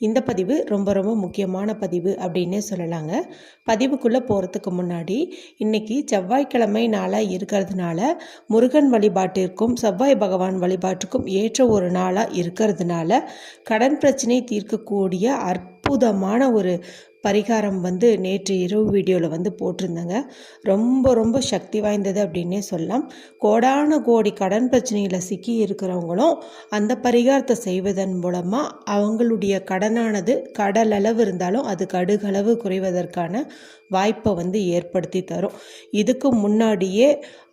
இந்த பதிவு ரொம்ப ரொம்ப முக்கியமான பதிவு அப்படின்னே சொல்லலாங்க. பதிவுக்குள்ளே போகிறதுக்கு முன்னாடி இன்றைக்கி செவ்வாய்க்கிழமை நாளாக இருக்கிறதுனால முருகன் வழிபாட்டிற்கும் செவ்வாய் பகவான் வழிபாட்டுக்கும் ஏற்ற ஒரு நாளாக இருக்கிறதுனால கடன் பிரச்சனை தீர்க்கக்கூடிய அற்புதமான ஒரு பரிகாரம் வந்து நேற்று இரவு வீடியோவில் வந்து போட்டிருந்தேங்க. ரொம்ப ரொம்ப சக்தி வாய்ந்தது அப்படின்னே சொல்லலாம். கோடான கோடி கடன் பிரச்சனையில் சிக்கி இருக்கிறவங்களும் அந்த பரிகாரத்தை செய்வதன் மூலமாக அவங்களுடைய கடனானது கடல் அளவு இருந்தாலும் அது கடுகளவு குறைவதற்கான வாய்ப்பை வந்து ஏற்படுத்தி தரும். இதுக்கு முன்னாடியே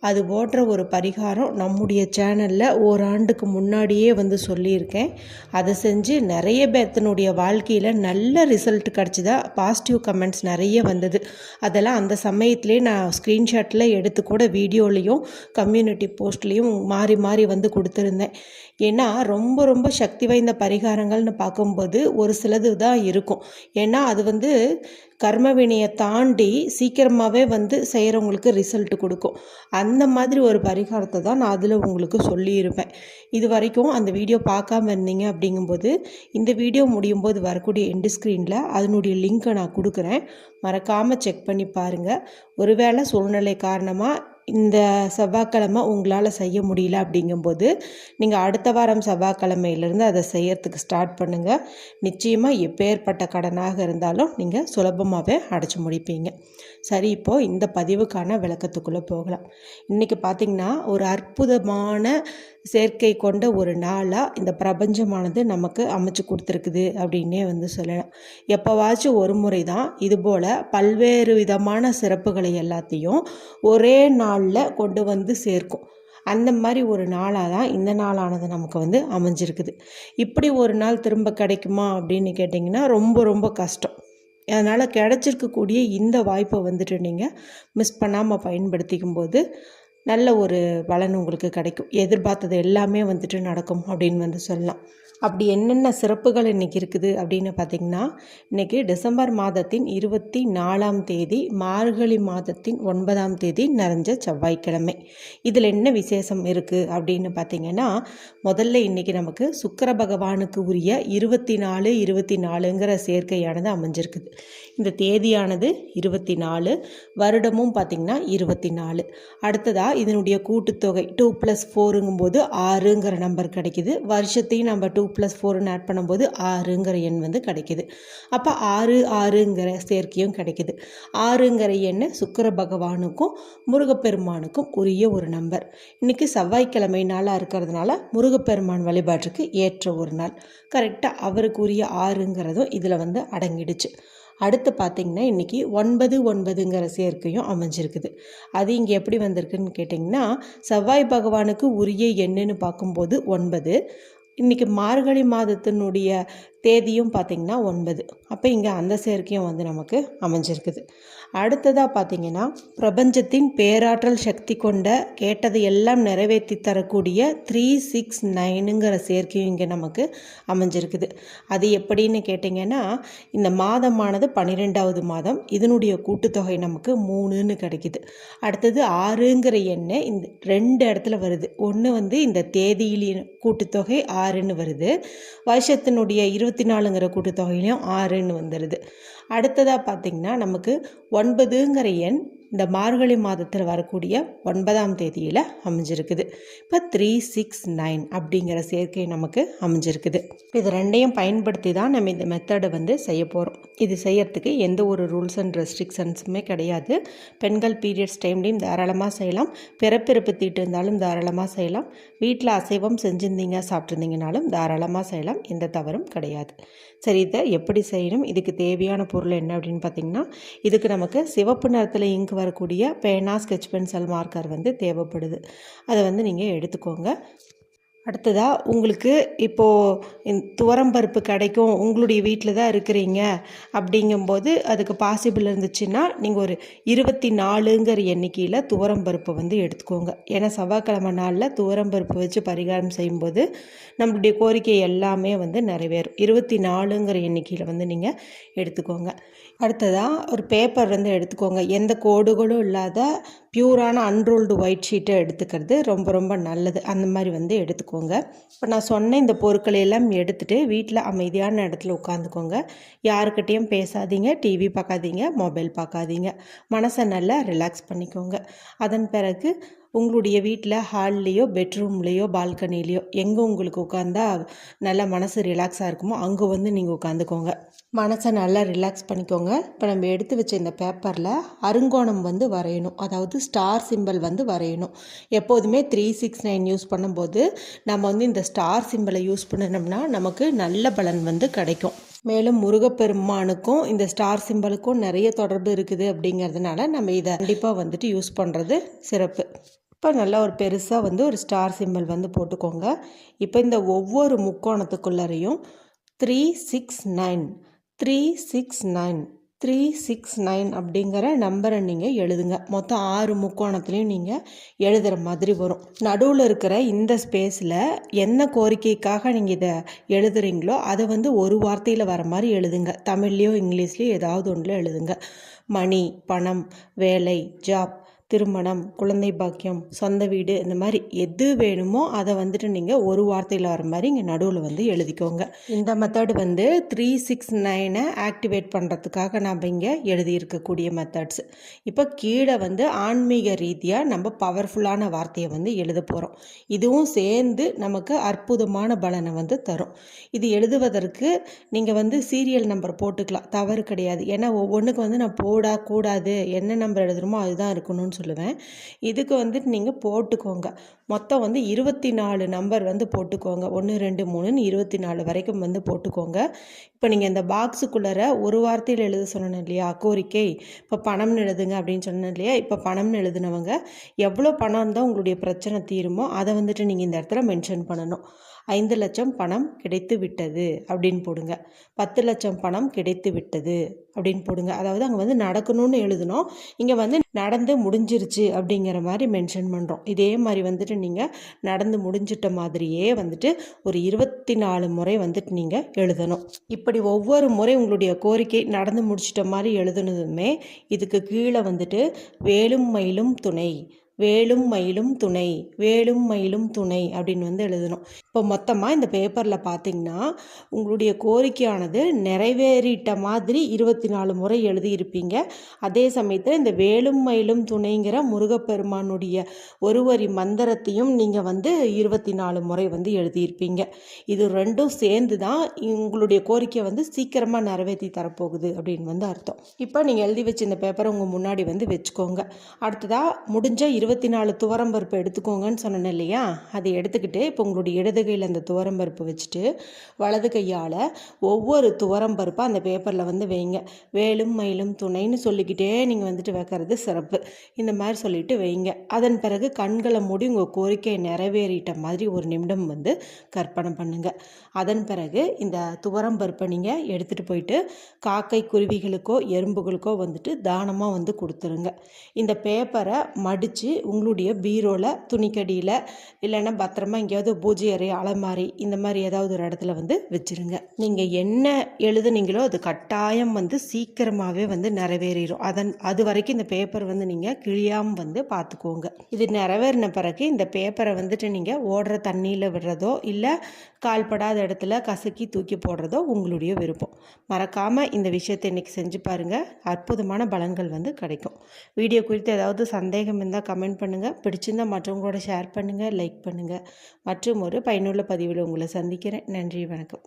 அது போன்ற ஒரு பரிகாரம் நம்முடைய சேனலில் ஓராண்டுக்கு முன்னாடியே வந்து சொல்லியிருக்கேன். அதை செஞ்சு நிறைய பேர்த்தனுடைய வாழ்க்கையில் நல்ல ரிசல்ட் கிடச்சிதா பாசிட்டிவ் கமெண்ட்ஸ் நிறைய வந்தது. அதெல்லாம் அந்த சமயத்திலே நான் ஸ்க்ரீன்ஷாட்டில் எடுத்து கூட வீடியோலேயும் கம்யூனிட்டி போஸ்ட்லேயும் மாறி மாறி வந்து கொடுத்துருந்தேன். ஏன்னா ரொம்ப ரொம்ப சக்தி வாய்ந்த பரிகாரங்கள்னு பார்க்கும்போது ஒரு சிலது தான் இருக்கும். ஏன்னா அது வந்து கர்மவினையை தாண்டி சீக்கிரமாகவே வந்து செய்கிறவங்களுக்கு ரிசல்ட் கொடுக்கும். அந்த மாதிரி ஒரு பரிகாரத்தை தான் நான் அதில் உங்களுக்கு சொல்லியிருப்பேன். இது வரைக்கும் அந்த வீடியோ பார்க்காம இருந்தீங்க அப்படிங்கும்போது இந்த வீடியோ முடியும் போது வரக்கூடிய எண்டு ஸ்க்ரீனில் அதனுடைய லிங்க்கை நான் கொடுக்குறேன். மறக்காமல் செக் பண்ணி பாருங்கள் ஒருவேளை சூழ்நிலை காரணமாக இந்த செவ்வாய்க்கிழமை உங்களால் செய்ய முடியல அப்படிங்கும்போது நீங்கள் அடுத்த வாரம் செவ்வாய்க்கிழமையிலேருந்து அதை செய்யறதுக்கு ஸ்டார்ட் பண்ணுங்கள் நிச்சயமாக எப்பேற்பட்ட கடனாக இருந்தாலும் நீங்கள் சுலபமாகவே அடைச்சி முடிப்பீங்க. சரி இப்போது இந்த பதிவுக்கான விளக்கத்துக்குள்ளே போகலாம். இன்றைக்கி பார்த்திங்கன்னா ஒரு அற்புதமான சேர்க்கை கொண்ட ஒரு நாளாக இந்த பிரபஞ்சமானது நமக்கு அமைச்சு கொடுத்துருக்குது அப்படின்னே வந்து சொல்லலாம். எப்போவாச்சும் ஒரு முறை தான் இதுபோல் பல்வேறு விதமான சிறப்புகளை எல்லாத்தையும் ஒரே நாளில் கொண்டு வந்து சேர்க்கும். அந்த மாதிரி ஒரு நாளாக தான் இந்த நாளானது நமக்கு வந்து அமைஞ்சிருக்குது. இப்படி ஒரு நாள் திரும்ப கிடைக்குமா அப்படின்னு கேட்டிங்கன்னா ரொம்ப ரொம்ப கஷ்டம். அதனால் கிடச்சிருக்கக்கூடிய இந்த வாய்ப்பை வந்துட்டு நீங்கள் மிஸ் பண்ணாமல் பயன்படுத்திக்கும் போது நல்ல ஒரு பலன் உங்களுக்கு கிடைக்கும். எதிர்பார்த்தது எல்லாமே வந்துட்டு நடக்கும் அப்படின்னு வந்து சொல்லலாம். அப்படி என்னென்ன சிறப்புகள் இன்றைக்கி இருக்குது அப்படின்னு பார்த்திங்கன்னா இன்றைக்கி டிசம்பர் மாதத்தின் இருபத்தி நாலாம் தேதி மார்கழி மாதத்தின் ஒன்பதாம் தேதி நிறைஞ்ச செவ்வாய்க்கிழமை. இதில் என்ன விசேஷம் இருக்குது அப்படின்னு பார்த்திங்கன்னா முதல்ல இன்றைக்கி நமக்கு சுக்கர பகவானுக்கு உரிய இருபத்தி நாலு இருபத்தி நாலுங்கிற சேர்க்கையானது அமைஞ்சிருக்குது. இந்த தேதியானது இருபத்தி நாலு வருடமும் பார்த்திங்கன்னா இருபத்தி நாலு அடுத்ததாக இதனுடைய கூட்டுத்தொகை டூ ப்ளஸ் ஃபோருங்கும்போது ஆறுங்கிற நம்பர் கிடைக்கிது. வருஷத்தையும் நம்ம டூ ப்ளஸ் ஃபோர்னு ஆட் பண்ணும்போது ஆறுங்கிற எண் வந்து கிடைக்கிது. அப்போ ஆறு ஆறுங்கிற சேர்க்கையும் கிடைக்கிது. ஆறுங்கிற எண் சுக்கர பகவானுக்கும் முருகப்பெருமானுக்கும் உரிய ஒரு நம்பர் இன்றைக்கி செவ்வாய்க்கிழமை நாளாக இருக்கிறதுனால முருகப்பெருமான் வழிபாட்டுக்கு ஏற்ற ஒரு நாள். கரெக்டாக அவருக்கு உரிய ஆறுங்கிறதும் இதில் வந்து அடங்கிடுச்சு. அடுத்து பார்த்திங்கன்னா இன்றைக்கி ஒன்பது ஒன்பதுங்கிற சேர்க்கையும் அமைஞ்சிருக்குது. அது இங்கே எப்படி வந்திருக்குன்னு கேட்டிங்கன்னா செவ்வாய் பகவானுக்கு உரிய எண்ணுன்னு பார்க்கும்போது ஒன்பது இன்றைக்கி மார்கழி மாதத்தினுடைய தேதியும் பார்த்திங்கன்னா ஒன்பது. அப்போ இங்கே அந்த சேர்க்கையும் வந்து நமக்கு அமைஞ்சிருக்குது. அடுத்ததாக பார்த்தீங்கன்னா பிரபஞ்சத்தின் பேராற்றல் சக்தி கொண்ட கேட்டதை எல்லாம் நிறைவேற்றி தரக்கூடிய த்ரீ சிக்ஸ் நைனுங்கிற சேர்க்கையும் இங்கே நமக்கு அமைஞ்சிருக்குது. அது எப்படின்னு கேட்டிங்கன்னா இந்த மாதமானது பன்னிரெண்டாவது மாதம். இதனுடைய கூட்டுத்தொகை நமக்கு மூணுன்னு கிடைக்கிது. அடுத்தது ஆறுங்கிற எண்ணெய் இந்த ரெண்டு இடத்துல வருது. ஒன்று வந்து இந்த தேதியிலின் கூட்டுத்தொகை ஆறுன்னு வருது. வருஷத்தினுடைய இருபத்தி நாலுங்கிற கூட்டுத்தொகையிலையும் ஆறுன்னு வந்துடுது அடுத்ததாக பார்த்திங்கன்னா நமக்கு ஒன்பதுங்கிற எண் இந்த மார்கழி மாதத்தில் வரக்கூடிய ஒன்பதாம் தேதியில் அமைஞ்சிருக்குது. இப்போ த்ரீ சிக்ஸ் நைன் அப்படிங்கிற சேர்க்கை நமக்கு அமைஞ்சிருக்குது. இது ரெண்டையும் பயன்படுத்தி தான் நம்ம இந்த மெத்தடை வந்து செய்ய போகிறோம் இது செய்யறதுக்கு எந்த ஒரு ரூல்ஸ் அண்ட் ரெஸ்ட்ரிக்ஷன்ஸுமே கிடையாது. பெண்கள் பீரியட்ஸ் டைம்லேயும் தாராளமாக செய்யலாம். பிறப்பிறப்பு தீட்டு இருந்தாலும் தாராளமாக செய்யலாம். வீட்டில் அசைவம் செஞ்சுருந்தீங்க சாப்பிட்ருந்தீங்கனாலும் தாராளமாக செய்யலாம். எந்த தவறும் கிடையாது. சரி இதை எப்படி செய்யணும்? இதுக்கு தேவையான பொருள் என்ன அப்படின்னு பார்த்தீங்கன்னா இதுக்கு நமக்கு சிவப்பு நிறத்தில் இங்கு வரக்கூடிய பேனா ஸ்கெச் பென்சில் மார்க்கர் வந்து தேவைப்படுது. அதை வந்து நீங்கள் எடுத்துக்கோங்க. அடுத்ததாக உங்களுக்கு இப்போது துவரம்பருப்பு கிடைக்கும் உங்களுடைய வீட்டில் தான் இருக்கிறீங்க அப்படிங்கும்போது அதுக்கு பாசிபிள் இருந்துச்சுன்னா நீங்கள் ஒரு இருபத்தி நாலுங்கிற எண்ணிக்கையில் துவரம்பருப்பு வந்து எடுத்துக்கோங்க. ஏன்னா செவ்வாய்க்கிழமை நாளில் துவரம்பருப்பு வச்சு பரிகாரம் செய்யும்போது நம்மளுடைய கோரிக்கை எல்லாமே வந்து நிறைவேறும். இருபத்தி நாலுங்கிற எண்ணிக்கையில் வந்து நீங்கள் எடுத்துக்கோங்க. அடுத்ததாக ஒரு பேப்பர் வந்து எடுத்துக்கோங்க. எந்த கோடுகளும் இல்லாத பியூரான அன்ரோல்டு ஒயிட் ஷீட்டை எடுத்துக்கிறது. ரொம்ப ரொம்ப நல்லது. அந்த மாதிரி வந்து எடுத்துக்கோங்க. இப்போ நான் சொன்ன இந்த பொருட்களை எல்லாம் எடுத்துகிட்டு வீட்டில் அமைதியான இடத்துல உட்காந்துக்கோங்க. யாருக்கிட்டேயும் பேசாதீங்க. டிவி பார்க்காதீங்க. மொபைல் பார்க்காதீங்க. மனசை நல்லா ரிலாக்ஸ் பண்ணிக்கோங்க. அதன் பிறகு உங்களுடைய வீட்டில் ஹால்லேயோ பெட்ரூம்லேயோ பால்கனிலேயோ எங்கே உங்களுக்கு உட்காந்தா நல்லா மனசு ரிலாக்ஸாக இருக்குமோ அங்கே வந்து நீங்கள் உட்காந்துக்கோங்க. மனசை நல்லா ரிலாக்ஸ் பண்ணிக்கோங்க. இப்போ நம்ம எடுத்து வச்ச இந்த பேப்பரில் அருங்கோணம் வந்து வரையணும். அதாவது ஸ்டார் சிம்பிள் வந்து வரையணும். எப்போதுமே த்ரீ சிக்ஸ் நைன் யூஸ் பண்ணும்போது நம்ம வந்து இந்த ஸ்டார் சிம்பிளை யூஸ் பண்ணினோம்னா நமக்கு நல்ல பலன் வந்து கிடைக்கும். மேலும் முருகப்பெருமானுக்கும் இந்த ஸ்டார் சிம்பிளுக்கும் நிறைய தொடர்பு இருக்குது அப்படிங்கிறதுனால நம்ம இதை கண்டிப்பாக வந்துட்டு யூஸ் பண்ணுறது சிறப்பு. இப்போ நல்லா ஒரு பெருசாக வந்து ஒரு ஸ்டார் சிம்பிள் வந்து போட்டுக்கோங்க. இப்போ இந்த ஒவ்வொரு முக்கோணத்துக்குள்ளரையும் three six nine three six nine three six nine அப்படிங்கிற நம்பரை நீங்கள் எழுதுங்க. மொத்தம் ஆறு முக்கோணத்துலேயும் நீங்கள் எழுதுகிற மாதிரி வரும். நடுவில் இருக்கிற இந்த ஸ்பேஸில் என்ன கோரிக்கைக்காக நீங்கள் இதை எழுதுறீங்களோ அதை வந்து ஒரு வார்த்தையில் வர மாதிரி எழுதுங்க. தமிழ்லேயோ இங்கிலீஷ்லேயோ ஏதாவது ஒன்றில் எழுதுங்க. மணி பணம் வேலை ஜாப் திருமணம் குழந்தை பாக்கியம் சொந்த வீடு இந்த மாதிரி எது வேணுமோ அதை வந்துட்டு நீங்கள் ஒரு வார்த்தையில் வர மாதிரி இங்கே நடுவில் வந்து எழுதிக்கோங்க. இந்த மெத்தட் வந்து த்ரீ சிக்ஸ் நைனை ஆக்டிவேட் பண்ணுறதுக்காக நம்ம இங்கே எழுதியிருக்கக்கூடிய மெத்தட்ஸ் இப்போ கீழே வந்து ஆன்மீக ரீதியாக நம்ம பவர்ஃபுல்லான வார்த்தையை வந்து எழுத போகிறோம் இதுவும் சேர்ந்து நமக்கு அற்புதமான பலனை வந்து தரும். இது எழுதுவதற்கு நீங்கள் வந்து சீரியல் நம்பர் போட்டுக்கலாம். தவறு கிடையாது. ஏன்னா ஒவ்வொன்றுக்கு வந்து நான் போடா கூடாது என்ன நம்பர் எழுதுறோமோ அதுதான் இருக்கணும்னு சொல்லுவேன். இதுக்கு வந்துட்டு நீங்கள் போட்டுக்கோங்க. மொத்தம் வந்து இருபத்தி நாலு நம்பர் வந்து போட்டுக்கோங்க. ஒன்று ரெண்டு மூணுன்னு இருபத்தி நாலு வரைக்கும் வந்து போட்டுக்கோங்க. இப்போ நீங்கள் இந்த பாக்ஸுக்குள்ளார ஒரு வார்த்தையில் எழுத சொன்னேன் இல்லையா? கோரிக்கை. இப்போ பணம்னு எழுதுங்க அப்படின்னு சொன்னேன் இல்லையா? இப்போ பணம்னு எழுதுனவங்க எவ்வளோ பணம் இருந்தால் உங்களுடைய பிரச்சனை தீருமோ அதை வந்துட்டு நீங்கள் இந்த இடத்துல மென்ஷன் பண்ணணும். ஐந்து லட்சம் பணம் கிடைத்து விட்டது அப்படின்னு போடுங்க. பத்து லட்சம் பணம் கிடைத்து விட்டது அப்படின்னு போடுங்க. அதாவது அங்கே வந்து நடக்கணும்னு எழுதணும் இங்கே வந்து நடந்து முடிஞ்சிருச்சு அப்படிங்கிற மாதிரி மென்ஷன் பண்ணுறோம் இதே மாதிரி வந்துட்டு நீங்கள் நடந்து முடிஞ்சிட்ட மாதிரியே வந்துட்டு ஒரு இருபத்தி நாலு முறை வந்துட்டு நீங்கள் எழுதணும். இப்படி ஒவ்வொரு முறை உங்களுடைய கோரிக்கை நடந்து முடிச்சிட்ட மாதிரி எழுதுனதுமே இதுக்கு கீழே வந்துட்டு வேலும் மயிலும் துணை. வேலும் மயிலும் துணை வேலும் மயிலும் துணை அப்படின்னு வந்து எழுதணும். இப்போ மொத்தமாக இந்த பேப்பரில் பார்த்தீங்கன்னா உங்களுடைய கோரிக்கையானது நிறைவேறிட்ட மாதிரி இருபத்தி நாலு முறை எழுதியிருப்பீங்க. அதே சமயத்தில் இந்த வேலும் மயிலும் துணைங்கிற முருகப்பெருமானுடைய ஒருவரி மந்திரத்தையும் நீங்கள் வந்து இருபத்தி நாலு முறை வந்து எழுதியிருப்பீங்க. இது ரெண்டும் சேர்ந்து தான் உங்களுடைய கோரிக்கையை வந்து சீக்கிரமாக நிறைவேற்றி தரப்போகுது அப்படின்னு வந்து அர்த்தம். இப்போ நீங்கள் எழுதி வச்சு இந்த பேப்பரை உங்கள் முன்னாடி வந்து வச்சுக்கோங்க. அடுத்ததாக முடிஞ்ச இருபத்தி நாலு துவரம்பருப்பு எடுத்துக்கோங்கன்னு சொன்னேன் இல்லையா? அதை எடுத்துக்கிட்டு இப்போ உங்களுடைய இடது கையில் அந்த துவரம்பருப்பு வச்சுட்டு வலது கையால் ஒவ்வொரு துவரம்பருப்பாக அந்த பேப்பரில் வந்து வைங்க. வேலும் மயிலும் துணைன்னு சொல்லிக்கிட்டே நீங்கள் வந்துட்டு வைக்கிறது சிறப்பு. இந்த மாதிரி சொல்லிட்டு வைங்க. அதன் பிறகு கண்களை மூடி உங்கள் கோரிக்கையை நிறைவேறிட்ட மாதிரி ஒரு நிமிடம் வந்து கற்பனை பண்ணுங்கள் அதன் பிறகு இந்த துவரம்பருப்பை நீங்கள் எடுத்துகிட்டு போயிட்டு காக்கை குருவிகளுக்கோ எறும்புகளுக்கோ வந்துட்டு தானமாக வந்து கொடுத்துருங்க. இந்த பேப்பரை மடித்து உங்களுடைய பீரோவில் துணிக்கடியில் இல்லைன்னா பத்திரமா எங்கேயாவது பூஜை அறை அலமாரி இந்த மாதிரி ஏதாவது ஒரு இடத்துல வந்து வச்சுருங்க. நீங்கள் என்ன எழுதுனீங்களோ அது கட்டாயம் வந்து சீக்கிரமாகவே வந்து நிறைவேறிடும் அதன் அது வரைக்கும் இந்த பேப்பர் வந்து நீங்கள் கிழியாமல் வந்து பார்த்துக்கோங்க. இது நிறைவேறின பிறகு இந்த பேப்பரை வந்துட்டு நீங்கள் ஓடுற தண்ணியில் விடுறதோ இல்லை கால்படாத இடத்துல கசக்கி தூக்கி போடுறதோ உங்களுடைய விருப்பம். மறக்காமல் இந்த விஷயத்தை இன்றைக்கி செஞ்சு பாருங்கள் அற்புதமான பலன்கள் வந்து கிடைக்கும். வீடியோ குறித்து ஏதாவது சந்தேகம் இருந்தால் கமெண்ட் கமெண்ட் பண்ணுங்கள் பிடிச்சிருந்தால் மற்றவங்களோட ஷேர் பண்ணுங்கள் லைக் பண்ணுங்கள் மற்றும் ஒரு பயனுள்ள பதிவில் உங்களை சந்திக்கிறேன். நன்றி வணக்கம்.